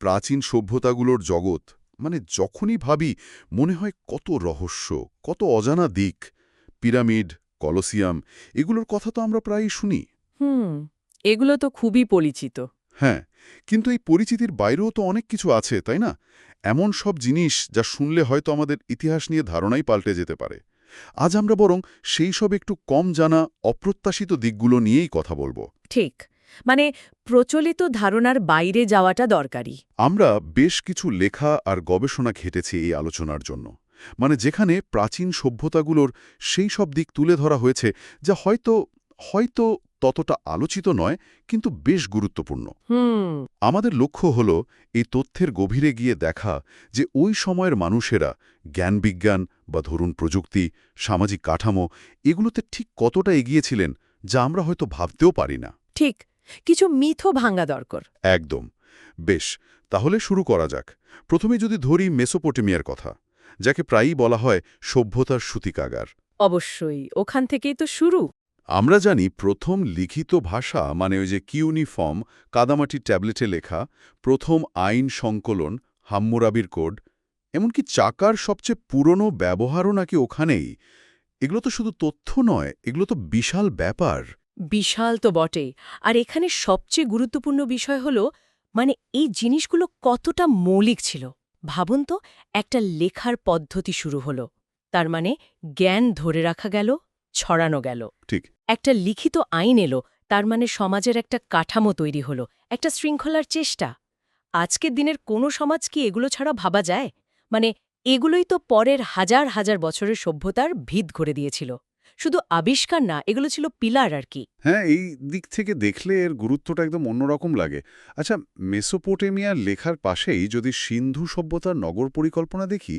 প্রাচীন সভ্যতাগুলোর জগৎ মানে যখনই ভাবি মনে হয় কত রহস্য কত অজানা দিক। পিরামিড কলসিয়াম এগুলোর কথা তো আমরা প্রায়ই শুনি। হুম এগুলো তো খুবই পরিচিত। হ্যাঁ কিন্তু এই পরিচিতির বাইরেও তো অনেক কিছু আছে তাই না? এমন সব জিনিস যা শুনলে হয়তো আমাদের ইতিহাস নিয়ে ধারণাই পাল্টে যেতে পারে। আজ আমরা বরং সেই সব একটু কম জানা অপ্রত্যাশিত দিকগুলো নিয়েই কথা বলব। ঠিক মানে প্রচলিত ধারণার বাইরে যাওয়াটা দরকারি। আমরা বেশ কিছু লেখা আর গবেষণা ঘেটেছি এই আলোচনার জন্য। মানে যেখানে প্রাচীন সভ্যতাগুলোর সেই সব দিক তুলে ধরা হয়েছে যা হয়তো হয়তো ততটা আলোচিত নয় কিন্তু বেশ গুরুত্বপূর্ণ। আমাদের লক্ষ্য হল এই তথ্যের গভীরে গিয়ে দেখা যে ওই সময়ের মানুষেরা জ্ঞানবিজ্ঞান বা ধরুন প্রযুক্তি সামাজিক কাঠামো এগুলোতে ঠিক কতটা এগিয়েছিলেন যা আমরা হয়তো ভাবতেও পারি না। ঠিক। কিছু মিথও ভাঙ্গা দরকার। একদম। বেশ তাহলে শুরু করা যাক। প্রথমে যদি ধরি মেসোপটেমিয়ার কথা যাকে প্রায়ই বলা হয় সভ্যতার সূতিকাগার। অবশ্যই ওখান থেকেই তো শুরু। আমরা জানি প্রথম লিখিত ভাষা মানে ওই যে কিউনিফর্ম কাদামাটি ট্যাবলেটে লেখা প্রথম আইন সংকলন হাম্মুরাবির কোড এমনকি চাকার সবচেয়ে পুরনো ব্যবহারও নাকি ওখানেই। এগুলো তো শুধু তথ্য নয় এগুলো তো বিশাল ব্যাপার। বিশাল তো বটেই আর এখানে সবচেয়ে গুরুত্বপূর্ণ বিষয় হল মানে এই জিনিসগুলো কতটা মৌলিক ছিল। ভাবুন তো একটা লেখার পদ্ধতি শুরু হলো। তার মানে জ্ঞান ধরে রাখা গেল ছড়ানো গেল। ঠিক। একটা লিখিত আইন এলো তার মানে সমাজের একটা কাঠামো তৈরি হলো একটা শৃঙ্খলার চেষ্টা। আজকের দিনের কোনো সমাজ কি এগুলো ছাড়া ভাবা যায়? মানে এগুলোই তো পরের হাজার হাজার বছরের সভ্যতার ভিত করে দিয়েছিল। শুধু আবিষ্কার না এগুলো ছিল পিলার আর কি। হ্যাঁ এই দিক থেকে দেখলে এর গুরুত্বটা একদম অন্যরকম লাগে। আচ্ছা মেসোপটেমিয়ার লেখার পাশেই যদি সিন্ধু সভ্যতার নগর পরিকল্পনা দেখি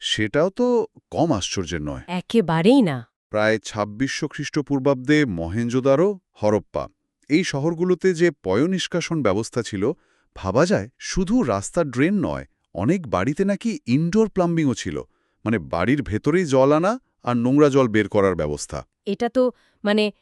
সেটাও তো কম আশ্চর্যের নয়। একেবারেই না। প্রায় ছাব্বিশশো খ্রিস্টপূর্বাব্দে মহেঞ্জোদারো হরপ্পা। এই শহরগুলোতে যে পয়নিষ্কাশন ব্যবস্থা ছিল ভাবা যায় শুধু রাস্তা ড্রেন নয় অনেক বাড়িতে নাকি ইনডোর প্লাম্বিংও ছিল। মানে বাড়ির ভেতরেই জল আনা আর নোংরা জল বের করার ব্যবস্থা। এটা তো মানে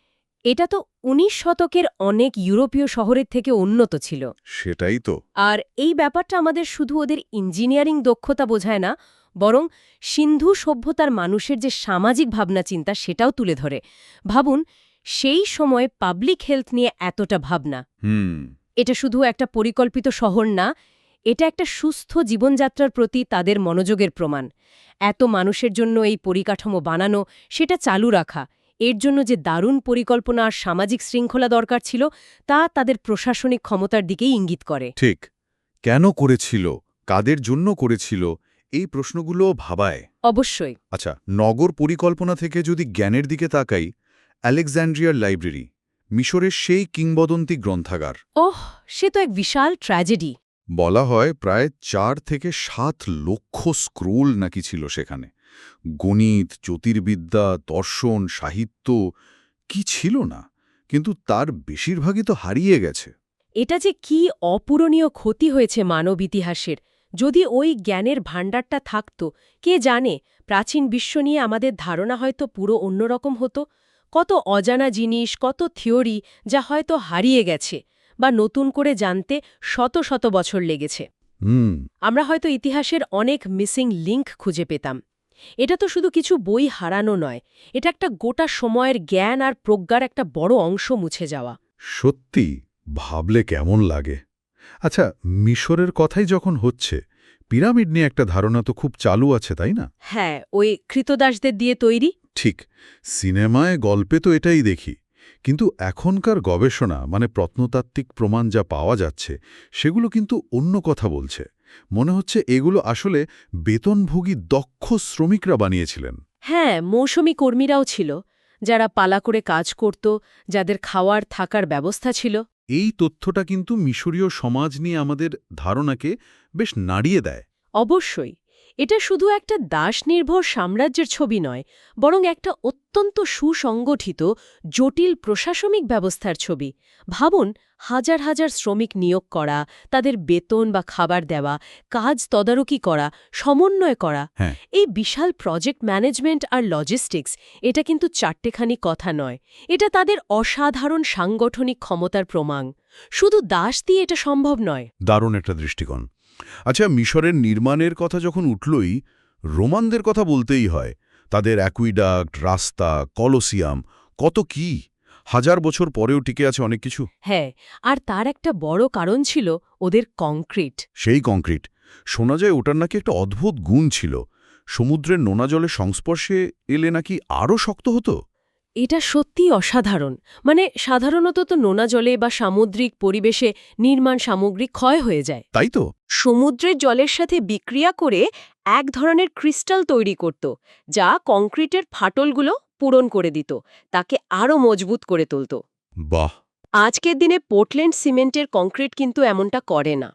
এটা তো উনিশ শতকের অনেক ইউরোপীয় শহরের থেকে উন্নত ছিল। সেটাই তো। আর এই ব্যাপারটা আমাদের শুধু ওদের ইঞ্জিনিয়ারিং দক্ষতা বোঝায় না বরং সিন্ধু সভ্যতার মানুষের যে সামাজিক ভাবনা চিন্তা সেটাও তুলে ধরে। ভাবুন সেই সময় পাবলিক হেলথ নিয়ে এতটা ভাবনা। হুম। এটা শুধু একটা পরিকল্পিত শহর না এটা একটা সুস্থ জীবনযাত্রার প্রতি তাদের মনোযোগের প্রমাণ। এত মানুষের জন্য এই পরিকাঠামো বানানো সেটা চালু রাখা এর জন্য যে দারুণ পরিকল্পনা আর সামাজিক শৃঙ্খলা দরকার ছিল তা তাদের প্রশাসনিক ক্ষমতার দিকেই ইঙ্গিত করে। ঠিক। কেন করেছিল? কাদের জন্য করেছিল? এই প্রশ্নগুলো ভাবায়। অবশ্যই। আচ্ছা নগর পরিকল্পনা থেকে যদি জ্ঞানের দিকে তাকাই আলেকজান্ড্রিয়ার লাইব্রেরি মিশরের সেই কিংবদন্তি গ্রন্থাগার। ওহ সে তো এক বিশাল ট্র্যাজেডি। বলা হয় প্রায় চার থেকে সাত লক্ষ স্ক্রোল নাকি ছিল সেখানে। গণিত, জ্যোতির্বিদ্যা, দর্শন, সাহিত্য, কি ছিল না, কিন্তু তার বেশিরভাগই তো হারিয়ে গেছে। এটা যে কি অপূরণীয় ক্ষতি হয়েছে মানব ইতিহাসের, যদি ওই জ্ঞানের ভাণ্ডারটা থাকত, কে জানে, প্রাচীন বিশ্ব নিয়ে আমাদের ধারণা হয়তো পুরো অন্যরকম হতো। কত অজানা জিনিস, কত থিওরি যা হয়তো হারিয়ে গেছে। বা নতুন করে জানতে শত শত বছর লেগেছে। আমরা হয়তো ইতিহাসের অনেক মিসিং লিঙ্ক খুঁজে পেতাম। এটা তো শুধু কিছু বই হারানো নয় এটা একটা গোটা সময়ের জ্ঞান আর প্রজ্ঞার একটা বড় অংশ মুছে যাওয়া। সত্যি? ভাবলে কেমন লাগে? আচ্ছা মিশরের কথাই যখন হচ্ছে পিরামিড নিয়ে একটা ধারণা তো খুব চালু আছে তাই না? হ্যাঁ ওই কৃতদাসদের দিয়ে তৈরি। ঠিক সিনেমায় গল্পে তো এটাই দেখি। কিন্তু এখনকার গবেষণা মানে প্রত্নতাত্ত্বিক প্রমাণ যা পাওয়া যাচ্ছে সেগুলো কিন্তু অন্য কথা বলছে। মনে হচ্ছে এগুলো আসলে বেতনভোগী দক্ষ শ্রমিকরা বানিয়েছিলেন। হ্যাঁ মৌসুমি কর্মীরাও ছিল যারা পালা করে কাজ করত যাদের খাওয়ার থাকার ব্যবস্থা ছিল। এই তথ্যটা কিন্তু মিশরীয় সমাজ নিয়ে আমাদের ধারণাকে বেশ নাড়িয়ে দেয়। অবশ্যই। এটা শুধু একটা দাসনির্ভর সাম্রাজ্যের ছবি নয় বরং একটা অত্যন্ত সুসংগঠিত জটিল প্রশাসনিক ব্যবস্থার ছবি। ভাবুন হাজার হাজার শ্রমিক নিয়োগ করা তাদের বেতন বা খাবার দেওয়া কাজ তদারকি করা সমন্বয় করা। হ্যাঁ। এই বিশাল প্রজেক্ট ম্যানেজমেন্ট আর লজিস্টিক্স এটা কিন্তু চারটেখানি কথা নয়। এটা তাদের অসাধারণ সাংগঠনিক ক্ষমতার প্রমাণ। শুধু দাস দিয়ে এটা সম্ভব নয়। দারুণ একটা দৃষ্টিকোণ। আচ্ছা মিশরের নির্মাণের কথা যখন উঠলই রোমানদের কথা বলতেই হয় তাদের অ্যাকুইডাক্ট রাস্তা কলোসিয়াম কত কি? হাজার বছর পরেও টিকে আছে অনেক কিছু। হ্যাঁ আর তার একটা বড় কারণ ছিল ওদের কংক্রিট। সেই কংক্রিট। শোনা যায় ওটার নাকি একটা অদ্ভুত গুণ ছিল। সমুদ্রের নোনা জলের সংস্পর্শে এলে নাকি আরও শক্ত হতো? এটা সত্যিই অসাধারণ। মানে সাধারণত তো নোনা জলে বা সামুদ্রিক পরিবেশে নির্মাণ সামগ্রী ক্ষয় হয়ে যায়। তাই তো। সমুদ্রের জলের সাথে বিক্রিয়া করে এক ধরনের ক্রিস্টাল তৈরি করত যা কংক্রিটের ফাটলগুলো পূরণ করে দিত তাকে আরও মজবুত করে তুলত। বাহ! আজকের দিনে পোর্টল্যান্ড সিমেন্টের কংক্রিট কিন্তু এমনটা করে না।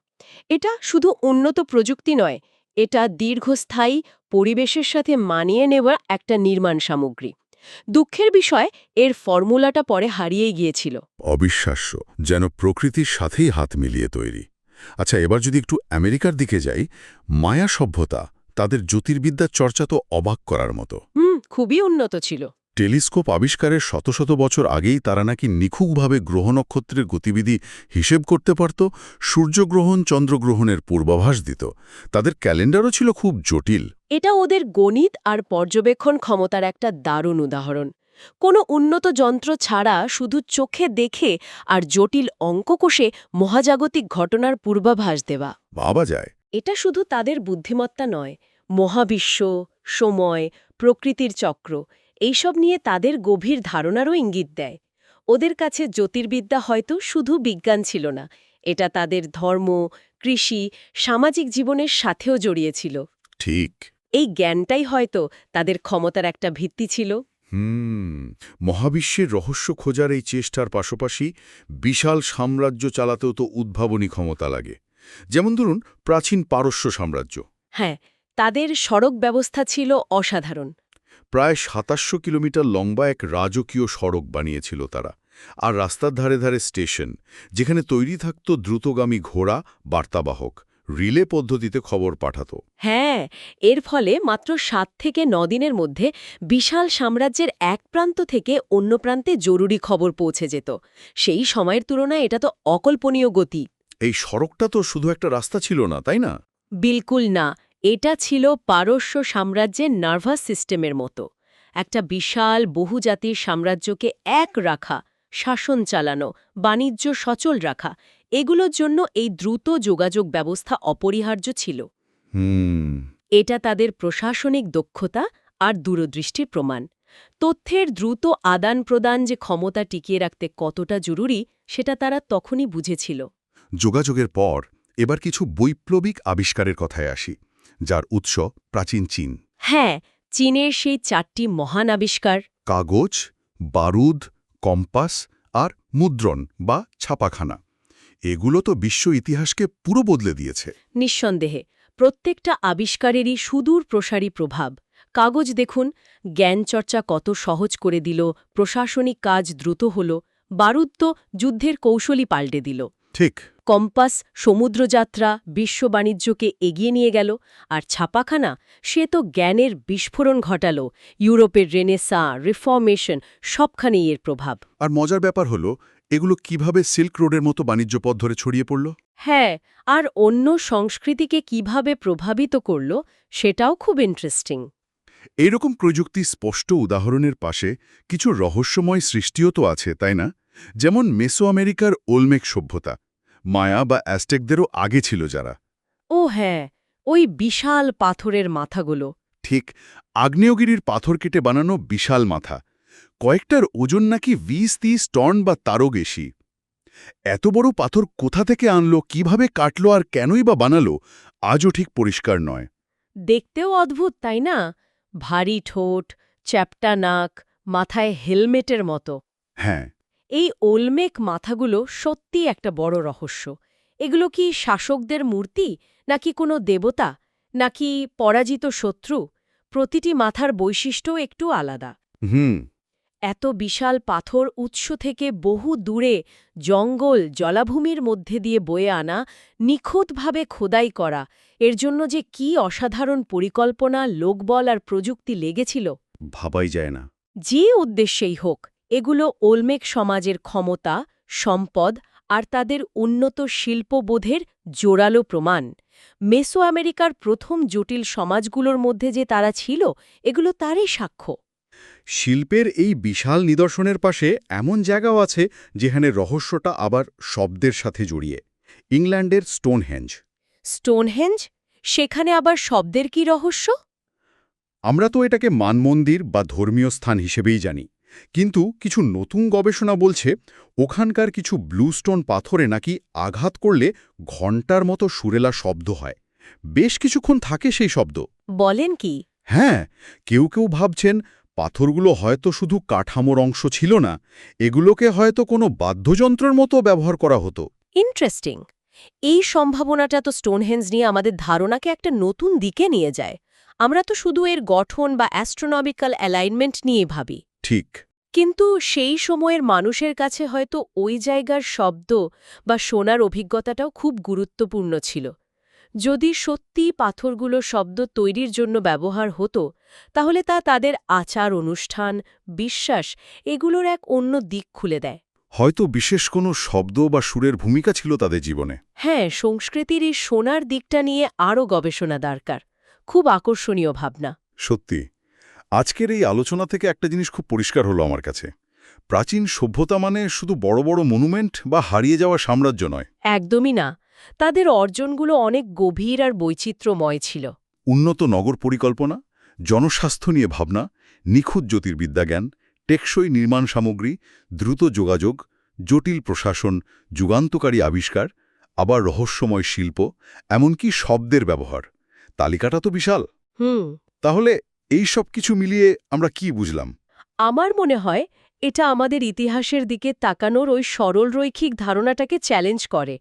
এটা শুধু উন্নত প্রযুক্তি নয় এটা দীর্ঘস্থায়ী পরিবেশের সাথে মানিয়ে নেওয়া একটা নির্মাণ সামগ্রী। দুঃখের বিষয় এর ফর্মুলাটা পরে হারিয়ে গিয়েছিল। অবিশ্বাস্য যেন প্রকৃতির সাথেই হাত মিলিয়ে তৈরি। আচ্ছা এবার যদি একটু আমেরিকার দিকে যাই মায়া সভ্যতা তাদের জ্যোতির্বিদ্যার চর্চা তো অবাক করার মতো। হুম খুবই উন্নত ছিল। টেলিস্কোপ আবিষ্কারের শত শত বছর আগেই তারা নাকি নিখুঁতভাবে গ্রহ নক্ষত্রের গতিবিধি হিসেব করতে পারত সূর্যগ্রহণ চন্দ্রগ্রহণের পূর্বাভাস দিত। তাদের ক্যালেন্ডারও ছিল খুব জটিল। এটা ওদের গণিত আর পর্যবেক্ষণ ক্ষমতার একটা দারুণ উদাহরণ। কোনো উন্নত যন্ত্র ছাড়া শুধু চোখে দেখে আর জটিল অঙ্ক কষে মহাজাগতিক ঘটনার পূর্বাভাস দেওয়া। ভাবা যায়। এটা শুধু তাদের বুদ্ধিমত্তা নয় মহাবিশ্ব সময় প্রকৃতির চক্র এইসব নিয়ে তাদের গভীর ধারণারও ইঙ্গিত দেয়। ওদের কাছে জ্যোতির্বিদ্যা হয়তো শুধু বিজ্ঞান ছিল না এটা তাদের ধর্ম কৃষি সামাজিক জীবনের সাথেও জড়িয়েছিল। ঠিক। এই জ্ঞানটাই হয়তো তাদের ক্ষমতার একটা ভিত্তি ছিল। হুম মহাবিশ্বের রহস্য খোঁজার এই চেষ্টার পাশাপাশি বিশাল সাম্রাজ্য চালাতেও তো উদ্ভাবনী ক্ষমতা লাগে। যেমন ধরুন প্রাচীন পারস্য সাম্রাজ্য। হ্যাঁ তাদের সড়ক ব্যবস্থা ছিল অসাধারণ। প্রায় সাতাশশো কিলোমিটার লম্বা এক রাজকীয় সড়ক বানিয়েছিল তারা আর রাস্তার ধারে ধারে স্টেশন যেখানে তৈরি থাকত দ্রুতগামী ঘোড়া বার্তাবাহক রিলে পদ্ধতিতে খবর পাঠাত। হ্যাঁ এর ফলে মাত্র সাত থেকে দিনের মধ্যে বিশাল সাম্রাজ্যের এক প্রান্ত থেকে অন্য প্রান্তে জরুরি খবর পৌঁছে যেত। সেই সময়ের তুলনায় এটা তো অকল্পনীয় গতি। এই সড়কটা তো শুধু একটা রাস্তা ছিল না তাই না? বিলকুল না। এটা ছিল পারস্য সাম্রাজ্যের নার্ভাস সিস্টেমের মতো। একটা বিশাল বহুজাতির সাম্রাজ্যকে এক রাখা শাসন চালানো বাণিজ্য সচল রাখা এগুলোর জন্য এই দ্রুত যোগাযোগ ব্যবস্থা অপরিহার্য ছিল। এটা তাদের প্রশাসনিক দক্ষতা আর দূরদৃষ্টির প্রমাণ। তথ্যের দ্রুত আদান প্রদান যে ক্ষমতা টিকিয়ে রাখতে কতটা জরুরি সেটা তারা তখনই বুঝেছিল। যোগাযোগের পর এবার কিছু বৈপ্লবিক আবিষ্কারের কথায় আসি। যার উৎস প্রাচীন চীন। হ্যাঁ চীনের সেই চারটি মহান আবিষ্কার। কাগজ বারুদ কম্পাস আর মুদ্রণ বা ছাপাখানা। এগুলো তো বিশ্ব ইতিহাসকে পুরো বদলে দিয়েছে। নিঃসন্দেহে প্রত্যেকটা আবিষ্কারেরই সুদূর প্রসারী প্রভাব। কাগজ দেখুন জ্ঞানচর্চা কত সহজ করে দিল প্রশাসনিক কাজ দ্রুত হল বারুদ তো যুদ্ধের কৌশলই পাল্টে দিল। ঠিক। কম্পাস সমুদ্রযাত্রা বিশ্ব বাণিজ্যকে এগিয়ে নিয়ে গেল আর ছাপাখানা সে তো জ্ঞানের বিস্ফোরণ ঘটাল ইউরোপের রেনেসা রিফর্মেশন সবখানেই এর প্রভাব। আর মজার ব্যাপার হলো এগুলো কীভাবে সিল্ক রোডের মতো বাণিজ্য পথ ধরে ছড়িয়ে পড়ল? হ্যাঁ আর অন্য সংস্কৃতিকে কীভাবে প্রভাবিত করল সেটাও খুব ইন্টারেস্টিং এরকম প্রযুক্তি স্পষ্ট উদাহরণের পাশে কিছু রহস্যময় সৃষ্টিও তো আছে তাই না? যেমন মেসো আমেরিকার ওলমেক সভ্যতা। মায়া বা অ্যাস্টেকদেরও আগে ছিল যারা। ও হ্যাঁ ওই বিশাল পাথরের মাথাগুলো। ঠিক আগ্নেয়গিরির পাথর কেটে বানানো বিশাল মাথা। কয়েকটার ওজন নাকি বিশ তিরিশ টন বা তারও বেশি। এত বড় পাথর কোথা থেকে আনলো কীভাবে কাটলো আর কেনই বা বানালো আজও ঠিক পরিষ্কার নয়। দেখতেও অদ্ভুত তাই না? ভারী ঠোঁট চ্যাপটা নাক মাথায় হেলমেটের মতো। হ্যাঁ এই ওলমেক মাথাগুলো সত্যি একটা বড় রহস্য। এগুলো কি শাসকদের মূর্তি নাকি কোনো দেবতা নাকি পরাজিত শত্রু? প্রতিটি মাথার বৈশিষ্ট্য একটু আলাদা। হুম। এত বিশাল পাথর উৎস থেকে বহু দূরে জঙ্গল জলাভূমির মধ্যে দিয়ে বয়ে আনা নিখুঁতভাবে খোদাই করা এর জন্য যে কি অসাধারণ পরিকল্পনা লোকবল আর প্রযুক্তি লেগেছিল? ভাবাই যায় না। যে উদ্দেশ্যেই হোক এগুলো ওলমেক সমাজের ক্ষমতা সম্পদ আর তাদের উন্নত শিল্পবোধের জোরালো প্রমাণ। মেসো আমেরিকার প্রথম জটিল সমাজগুলোর মধ্যে যে তারা ছিল এগুলো তারই সাক্ষ্য। শিল্পের এই বিশাল নিদর্শনের পাশে এমন জায়গাও আছে যেখানে রহস্যটা আবার শব্দের সাথে জড়িয়ে। ইংল্যান্ডের স্টোনহেঞ্জ স্টোনহেঞ্জ সেখানে আবার শব্দের কি রহস্য? আমরা তো এটাকে মানমন্দির বা ধর্মীয় স্থান হিসেবেই জানি। কিন্তু কিছু নতুন গবেষণা বলছে ওখানকার কিছু ব্লুস্টোন পাথরে নাকি আঘাত করলে ঘণ্টার মতো সুরেলা শব্দ হয়। বেশ কিছুক্ষণ থাকে সেই শব্দ। বলেন কি? হ্যাঁ কেউ কেউ ভাবছেন পাথরগুলো হয়তো শুধু কাঠামোর অংশ ছিল না এগুলোকে হয়তো কোনো বাদ্যযন্ত্রের মতো ব্যবহার করা হতো। ইন্টারেস্টিং। এই সম্ভাবনাটা তো স্টোনহেঞ্জ নিয়ে আমাদের ধারণাকে একটা নতুন দিকে নিয়ে যায়। আমরা তো শুধু এর গঠন বা অ্যাস্ট্রোনমিক্যাল অ্যালাইনমেন্ট নিয়ে ভাবি। ঠিক। কিন্তু সেই সময়ের মানুষের কাছে হয়তো ওই জায়গার শব্দ বা শোনার অভিজ্ঞতাটাও খুব গুরুত্বপূর্ণ ছিল। যদি সত্যি পাথরগুলো শব্দ তৈরির জন্য ব্যবহার হতো তাহলে তা তাদের আচার অনুষ্ঠান বিশ্বাস এগুলোর এক অন্য দিক খুলে দেয়। হয়তো বিশেষ কোনো শব্দ বা সুরের ভূমিকা ছিল তাদের জীবনে। হ্যাঁ সংস্কৃতির এই শোনার দিকটা নিয়ে আরও গবেষণা দরকার। খুব আকর্ষণীয় ভাবনা। সত্যি। আজকের এই আলোচনা থেকে একটা জিনিস খুব পরিষ্কার হলো আমার কাছে। প্রাচীন সভ্যতা মানে শুধু বড় বড় মনুমেন্ট বা হারিয়ে যাওয়া সাম্রাজ্য নয়। একদমই না। তাদের অর্জনগুলো অনেক গভীর আর বৈচিত্র্যময় ছিল। উন্নত নগর পরিকল্পনা জনস্বাস্থ্য নিয়ে ভাবনা নিখুঁত জ্যোতির্বিদ্যাজ্ঞান টেকসই নির্মাণ সামগ্রী দ্রুত যোগাযোগ জটিল প্রশাসন যুগান্তকারী আবিষ্কার আবার রহস্যময় শিল্প এমনকি শব্দের ব্যবহার। তালিকাটা তো বিশাল। হুম। তাহলে এই সব কিছু মিলিয়ে আমরা কি বুঝলাম? আমার মনে হয় এটা আমাদের ইতিহাসের দিকে তাকানোর ওই সরল রৈখিক ধারণাটাকে চ্যালেঞ্জ করে।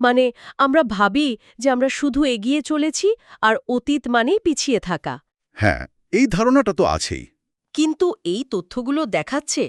মানে আমরা ভাবি যে আমরা শুধু এগিয়ে চলেছি আর অতীত মানেই পিছিয়ে থাকা। হ্যাঁ এই ধারণাটা তো আছেই। কিন্তু এই তথ্যগুলো দেখাচ্ছে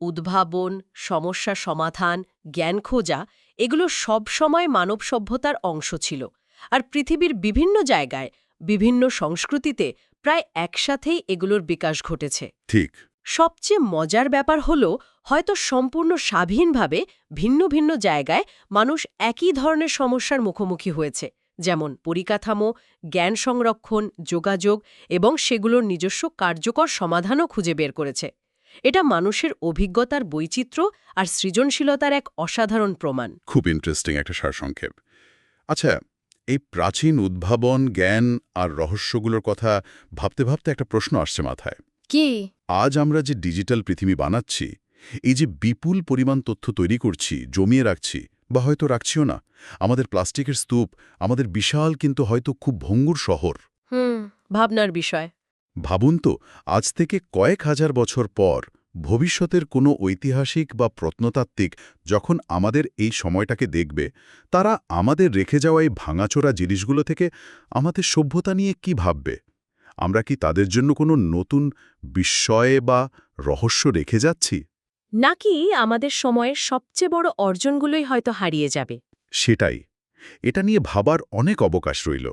উদ্ভাবন সমস্যা সমাধান জ্ঞান খোঁজা এগুলো সব সময় মানব সভ্যতার অংশ ছিল। আর পৃথিবীর বিভিন্ন জায়গায় বিভিন্ন সংস্কৃতিতে প্রায় একসাথেই এগুলোর বিকাশ ঘটেছে। ঠিক। সবচেয়ে মজার ব্যাপার হল হয়তো সম্পূর্ণ স্বাধীনভাবে ভিন্ন ভিন্ন জায়গায় মানুষ একই ধরনের সমস্যার মুখোমুখি হয়েছে যেমন পরিকাঠামো জ্ঞান সংরক্ষণ যোগাযোগ এবং সেগুলোর নিজস্ব কার্যকর সমাধানও খুঁজে বের করেছে। এটা মানুষের অভিজ্ঞতার বৈচিত্র্য আর সৃজনশীলতার এক অসাধারণ প্রমাণ। খুব ইন্টারেস্টিং একটা সারসংক্ষেপ। আচ্ছা এই প্রাচীন উদ্ভাবন জ্ঞান আর রহস্যগুলোর কথা ভাবতে ভাবতে একটা প্রশ্ন আসছে মাথায়। কি? আজ আমরা যে ডিজিটাল পৃথিবী বানাচ্ছি এই যে বিপুল পরিমাণ তথ্য তৈরি করছি জমিয়ে রাখছি বা হয়তো রাখছিও না আমাদের প্লাস্টিকের স্তূপ আমাদের বিশাল কিন্তু হয়তো খুব ভঙ্গুর শহর। হুম ভাবনার বিষয়। ভাবুন তো আজ থেকে কয়েক হাজার বছর পর ভবিষ্যতের কোনো ঐতিহাসিক বা প্রত্নতাত্ত্বিক যখন আমাদের এই সময়টাকে দেখবে তারা আমাদের রেখে যাওয়া এই ভাঙাচোরা জিনিসগুলো থেকে আমাদের সভ্যতা নিয়ে কি ভাববে? আমরা কি তাদের জন্য কোনো নতুন বিস্ময়ে বা রহস্য রেখে যাচ্ছি? নাকি আমাদের সময়ের সবচেয়ে বড় অর্জনগুলোই হয়তো হারিয়ে যাবে? সেটাই। এটা নিয়ে ভাবার অনেক অবকাশ রইল।